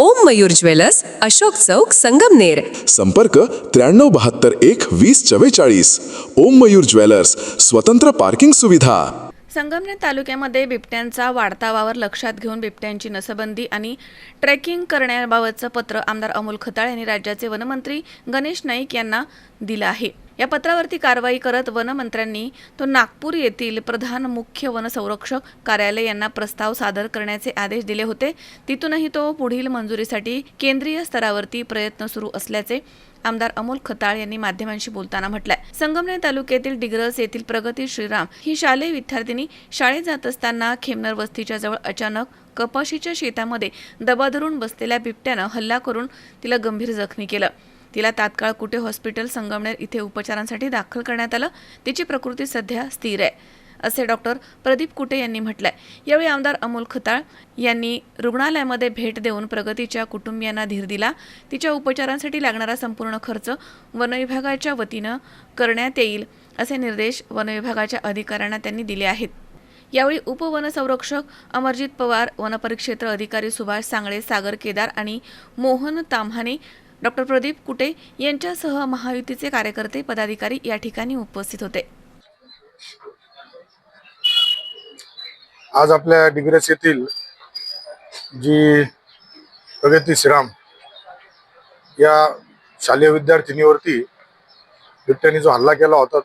ओम Mayur jewellers Ashok चौक संगमनेर संपर्क त्र्याण्णव बहात्तर एक वीस चव्वेचाळीस. ओम मयूर ज्वेलर्स स्वतंत्र पार्किंग सुविधा. संगमनेर तालुक्यामध्ये बिबट्यांचा वाढता वावर लक्षात घेऊन बिबट्यांची नसबंदी आणि ट्रेकिंग करण्याबाबतचं पत्र आमदार अमोल खताळ यांनी राज्याचे वनमंत्री गणेश नाईक यांना दिलं आहे. या पत्रावरती कारवाई करत वनमंत्र्यांनी तो नागपूर येथील प्रधान मुख्य वनसंरक्षक कार्यालय यांना प्रस्ताव सादर करण्याचे आदेश दिले होते. तिथूनही तो पुढील मंजुरीसाठी केंद्रीय स्तरावरती प्रयत्न सुरू असल्याचे आमदार अमोल खताळ यांनी माध्यमांशी बोलताना म्हटलंय. संगमनेर तालुक्यातील डिग्रस येथील प्रगती श्रीराम ही शालेय विद्यार्थिनी शाळेत जात असताना खेमनर वस्तीच्या जवळ अचानक कपाशीच्या शेतामध्ये दबा धरून बसलेल्या बिबट्यानं हल्ला करून तिला गंभीर जखमी केलं. तिला तात्काळ कुटे हॉस्पिटल संगमनेर इथे उपचारांसाठी दाखल करण्यात आलं? तिची प्रकृती सध्या स्थिर आहे असे डॉक्टर प्रदीप कुटे यांनी म्हटलंय. यावेळी आमदार अमोल खताळ यांनी रुग्णालयामध्ये भेट देऊन प्रगतीच्या कुटुंबियांना धीर दिला. तिच्या उपचारांसाठी लागणारा संपूर्ण खर्च वनविभागाच्या वतीनं करण्यात येईल असे निर्देश वनविभागाच्या अधिकाऱ्यांना त्यांनी दिले आहेत. यावेळी उपवनसंरक्षक अमरजित पवार वनपरिक्षेत्र अधिकारी सुभाष सांगळे सागर केदार आणि मोहन ताम्हाणे डॉक्टर प्रदीप कुटे यांच्यासह महायुतीचे कार्यकर्ते पदाधिकारी या ठिकाणी उपस्थित होते. आज आपल्या डिग्रस येथील जी प्रगती श्रीराम या शालेय विद्यार्थिनीवरती बिबट्याने जो हल्ला केला होता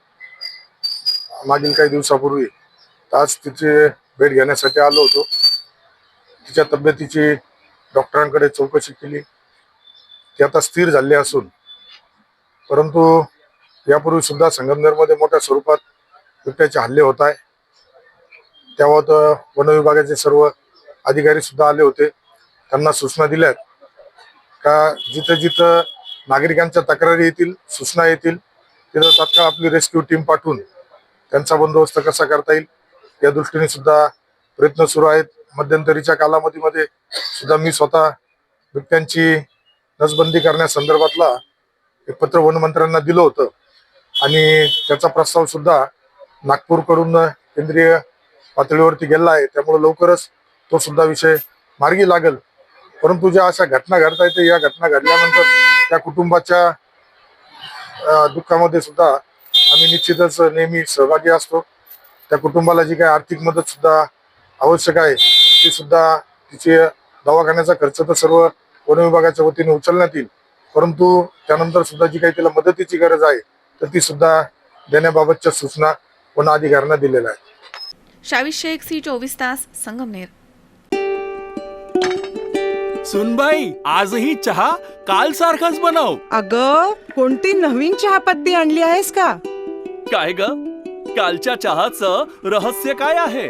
मागील काही दिवसापूर्वी आज तिची भेट घेण्यासाठी आलो होतो. तिच्या तब्येतीची डॉक्टरांकडे चौकशी केली. ते आता स्थिर झाले असून परंतु यापूर्वी सुद्धा संगमनेरमध्ये मोठ्या स्वरूपात बिबट्याचे हल्ले होत आहे. तेव्हा तर सर्व अधिकारी सुद्धा आले होते. त्यांना सूचना दिल्या का जिथं जिथं नागरिकांच्या तक्रारी येतील सूचना येतील तिथं तात्काळ आपली रेस्क्यू टीम पाठवून त्यांचा बंदोबस्त कसा करता येईल या दृष्टीने सुद्धा प्रयत्न सुरू आहेत. मध्यंतरीच्या कालावधीमध्ये सुद्धा मी स्वतः बिबट्यांची नसबंदी करण्यासंदर्भातला एक पत्र वनमंत्र्यांना दिलं होतं. आणि त्याचा प्रस्ताव सुद्धा नागपूरकडून केंद्रीय पातळीवरती गेला आहे. त्यामुळे लवकरच तो सुद्धा विषय मार्गी लागेल. परंतु ज्या अशा घटना घडत आहेत या घटना घडल्यानंतर त्या कुटुंबाच्या दुःखामध्ये सुद्धा आम्ही निश्चितच नेहमी सहभागी असतो. त्या कुटुंबाला जी काही आर्थिक मदत सुद्धा आवश्यक आहे ती सुद्धा तिचे दवाखान्याचा खर्च तर सर्व वन विभागाच्या वतीने उचलण्यात येईल. परंतु त्यानंतर सुद्धा जी काही तिला मदतीची गरज आहे तर ती सुद्धा देण्याबाबतच्या सूचना वन अधिकाऱ्यांना दिलेल्या आहेत. शावीस शेख सी चोवीस तास संगमनेर. सुनबाई आजही चहा काल सारखाच बनव. अग कोणती नवीन चहापत्ती आणली आहेस का? काय ग? कालच्या चहाचं रहस्य काय आहे?